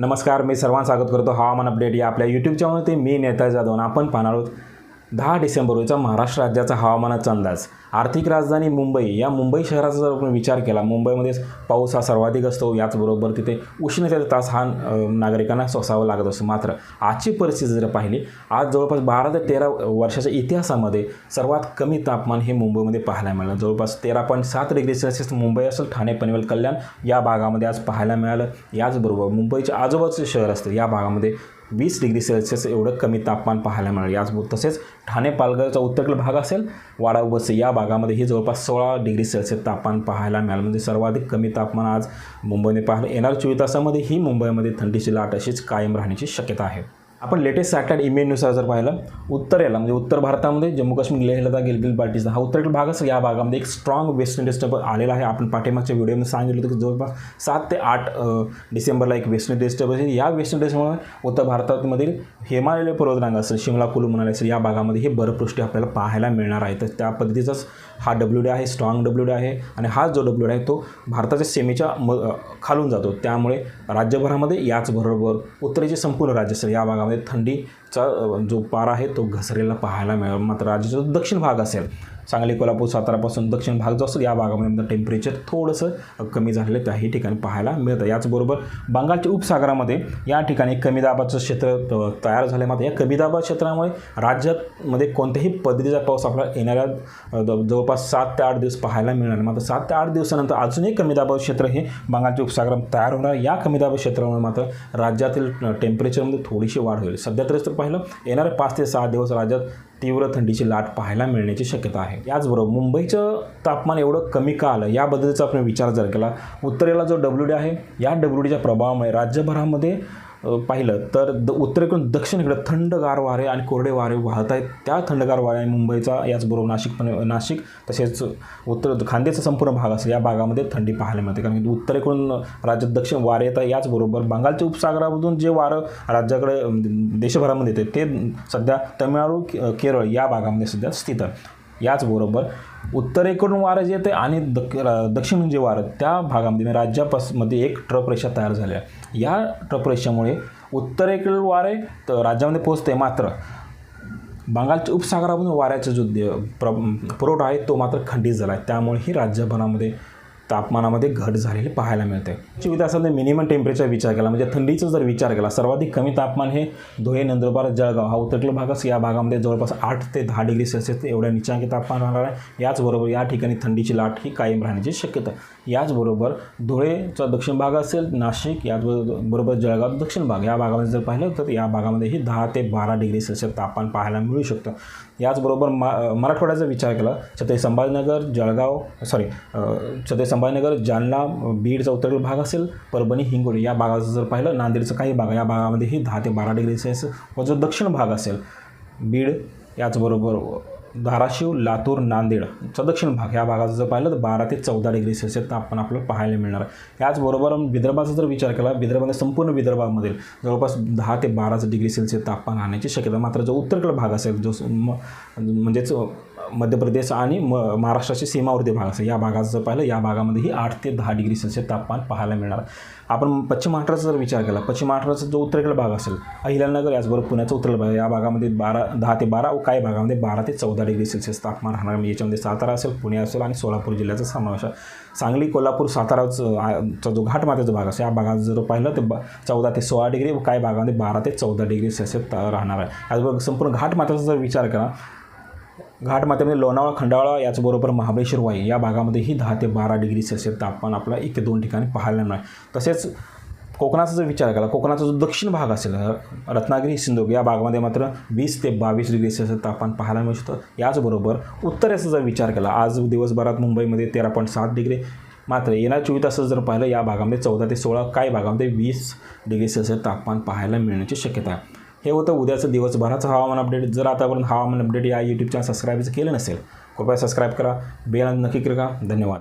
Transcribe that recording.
नमस्कार मी सर्वांना स्वागत करतो. हवामान अपडेट या आपल्या यूट्यूब चॅनलवरती मी नेता जाधव आपण पाहणार आहोत दहा डिसेंबर रोजीचा महाराष्ट्र राज्याचा हवामानाचा अंदाज. आर्थिक राजधानी मुंबई. या मुंबई शहराचा जर आपण विचार केला मुंबईमध्ये पाऊस हा सर्वाधिक असतो याचबरोबर तिथे उष्णतेचा तास हा नागरिकांना सोसावा लागत असतो. मात्र आजची परिस्थिती जर पाहिली आज जवळपास बारा ते तेरा वर्षाच्या इतिहासामध्ये सर्वात कमी तापमान हे मुंबईमध्ये पाहायला मिळालं. जवळपास तेरा पॉईंट सात डिग्री सेल्सिअस मुंबई असेल ठाणे पनवेल कल्याण या भागामध्ये आज पाहायला मिळालं. याचबरोबर मुंबईच्या आजोबाचं शहर असतं या भागामध्ये वीस डिग्री सेल्सिअस एवढं कमी तापमान पाहायला मिळेल. याच तसेच ठाणे पालघरचा उत्तरेकडील भाग असेल वाडा वसई या भागामध्ये ही जवळपास सोळा डिग्री सेल्सिअस तापमान पाहायला मिळालं. म्हणजे सर्वाधिक कमी तापमान आज मुंबईने पाहिलं. येणार चोवीस तासामध्ये ही मुंबईमध्ये थंडीची लाट अशीच कायम राहण्याची शक्यता आहे. आपण लेटेस्ट सॅटेलाईट इमेजनुसार जर पाहिलं उत्तरेला म्हणजे उत्तर भारतामध्ये जम्मू काश्मीर लेह लडाख गिलगिल पार्टीचा हा उत्तरेकडील भागच या भागामध्ये एक स्ट्रॉंग वेस्टर्न डिस्टर्बन्स आलेला आहे. आपण पाठीमागच्या व्हिडिओमध्ये सांगितलं होतं की जवळपास सात ते आठ डिसेंबरला एक वेस्टर्न डिस्टर्बन्स येईल या वेस्टर्न डिस्टर्बन्समुळे उत्तर भारतामधील हिमालय पर्वतरांग असेल शिमला कुलू मनाली असेल या भागामध्ये हे बर्फवृष्टी आपल्याला पाहायला मिळणार आहे. तर त्या पद्धतीचाच हा डब्ल्यू डी आहे स्ट्रॉंग डब्ल्यू डी आहे आणि हा जो डब्ल्यू डी आहे तो भारताच्या सीमेच्या म खालून जातो. त्यामुळे राज्यभरामध्ये याचबरोबर उत्तरेचे संपूर्ण राज्य असेल या भागामध्ये थंडी चा जो पारा आहे तो घसरेला पाहायला मिळेल. मात्र राज्याचा जो दक्षिण भाग असेल सांगली कोल्हापूर सातारापासून दक्षिण भाग जो असेल या भागामध्ये टेम्परेचर थोडंसं कमी झालेलं त्याही ठिकाणी पाहायला मिळतं. याचबरोबर बंगालच्या उपसागरामध्ये या ठिकाणी कमी दाबाचं क्षेत्र तयार झालं मात्र या कमी दाबा क्षेत्रामुळे राज्यामध्ये कोणत्याही पद्धतीचा पाऊस आपल्याला येणाऱ्या द- जवळपास सात ते आठ दिवस पाहायला मिळणार. मात्र सात ते आठ दिवसानंतर अजूनही कमी दाबा क्षेत्र हे बंगालच्या उपसागरात तयार होणार. या कमी दाबा क्षेत्रामुळे मात्र राज्यातील टेम्परेचरमध्ये थोडीशी वाढ होईल. सध्या तरी तर पाहिलं येणारे पाच ते सहा दिवस राज्यात तीव्र थंडीची लाट पाहायला मिळण्याची शक्यता आहे. याचबरोबर मुंबईचं तापमान एवढं कमी का आलं याबद्दलचा आपण विचार जर केला उत्तरेला जो डब्ल्यू डी आहे या डब्ल्यू डीच्या प्रभावामुळे राज्यभरामध्ये पाहिलं तर द उत्तरेकडून दक्षिणेकडे थंडगार वारे आणि कोरडे वारे वाहत आहेत त्या थंडगार वाऱ्याने मुंबईचा याचबरोबर नाशिक पण नाशिक तसेच उत्तर खांद्याचा संपूर्ण भाग असेल या भागामध्ये थंडी पाहायला मिळते. कारण की उत्तरेकडून राज्यात दक्षिण वारे येतात. याचबरोबर बंगालच्या उपसागरामधून जे वारं राज्याकडे देशभरामध्ये येते ते सध्या तमिळनाडू के- केरळ या भागामध्ये सध्या स्थित आहे याचबरोबर उत्तरेकडून वारं जे येते आणि दक दक्षिण जे वारं त्या भागामध्ये म्हणजे राज्यापासमध्ये एक ट्रप रेषा तयार झाल्या. या ट्रप रेषेमुळे उत्तरेकडील वारे तर राज्यामध्ये पोहोचते मात्र. बंगालच्या उपसागरामधून वाऱ्याचा जो प्र पुरवठा आहे तो मात्र खंडित झाला आहे. त्यामुळे ही राज्यभरामध्ये तापमानामध्ये घट झालेली पाहायला मिळते. चोवीस असं मिनिमम टेम्परेचर विचार केला म्हणजे थंडीचा जर विचार केला सर्वाधिक कमी तापमान हे धुळे नंदुरबार जळगाव हा उत्तरेकडील भागास या भागामध्ये जवळपास आठ ते दहा डिग्री सेल्सिअस एवढ्या निचांकी तापमान राहणार आहे. याचबरोबर या ठिकाणी थंडीची लाट ही कायम राहण्याची शक्यता याचबरोबर धुळेचा दक्षिण भाग असेल नाशिक याचबरोबर जळगाव दक्षिण भाग या भागामध्ये जर पाहिलं तर या भागामध्येही दहा ते बारा डिग्री सेल्सिअस तापमान पाहायला मिळू शकतं. याचबरोबर मा मराठवाड्याचा विचार केला छत्रपती संभाजीनगर जळगाव सॉरी छत्रपती संभाजीनगर जालना बीडचा उत्तरेकडील भाग असेल परभणी हिंगोली या भागाचं जर पाहिलं नांदेडचं काही भाग या भागामध्येही दहा ते बारा डिग्री सेल्सिअस व जो दक्षिण भाग असेल बीड याचबरोबर धाराशिव लातूर नांदेडचा दक्षिण भाग या भागाचं जर पाहिलं तर बारा ते चौदा डिग्री सेल्सिअस तापमान आपल्याला पाहायला मिळणार आहे. याचबरोबर विदर्भाचा जर विचार केला विदर्भामध्ये संपूर्ण विदर्भामध्ये जवळपास दहा ते बाराच डिग्री सेल्सिअस तापमान राहण्याची शक्यता मात्र जो उत्तरेकडील भाग असेल जो म्हणजेच मध्य प्रदेश आणि म महाराष्ट्राची सीमावर्ती भाग असेल या भागाचं जर पाहिलं या भागामध्येही आठ ते दहा डिग्री सेल्सिअस तापमान पाहायला मिळणार. आपण पश्चिम महाराष्ट्राचा जर विचार केला पश्चिम महाराष्ट्राचा जो उत्तरेकडे भाग असेल अहिल्यानगर याचबरोबर पुण्याचा उत्तरेकडे भाग या भागामध्ये बारा दहा ते बारा व काही भागामध्ये बारा ते चौदा डिग्री सेल्सिअस तापमान राहणार. म्हणजे याच्यामध्ये सातारा असेल पुणे असेल आणि सोलापूर जिल्ह्याचा समावेश आहे. सांगली कोल्हापूर साताराचं जो घाटमाथ्याचा भाग असेल या भागात जर पाहिलं तर चौदा ते सोळा डिग्री व काही भागामध्ये बारा ते चौदा डिग्री सेल्सिअस राहणार आहे. याचबरोबर संपूर्ण घाटमाथ्याचा जर विचार केला घाटमाथ्यामध्ये लोणावळा खंडाळा याचबरोबर महाबळेश्वर वाई या भागामध्येही दहा ते बारा डिग्री सेल्सिअस तापमान आपल्याला एक ते दोन ठिकाणी पाहायला मिळणार. तसेच कोकणाचा जर विचार केला कोकणाचा जो दक्षिण भाग असेल रत्नागिरी सिंधुदुर्ग या भागामध्ये मात्र वीस ते बावीस डिग्री सेल्सिअस तापमान पाहायला मिळू शकतं. याचबरोबर उत्तरेचा जर विचार केला आज दिवसभरात मुंबईमध्ये तेरा पॉईंट सात डिग्री. मात्र येणाऱ्या चोवीस तासात जर पाहिलं या भागामध्ये चौदा ते सोळा काही भागामध्ये वीस डिग्री सेल्सिअस तापमान पाहायला मिळण्याची शक्यता आहे. हे होतं उद्याचं दिवसभराचं हवामान अपडेट जर आतापर्यंत हवामान अपडेट या यूट्यूब चॅनल सबस्क्राईब केलं नसेल कृपया सबस्क्राईब करा. बेल नक्की करा. धन्यवाद.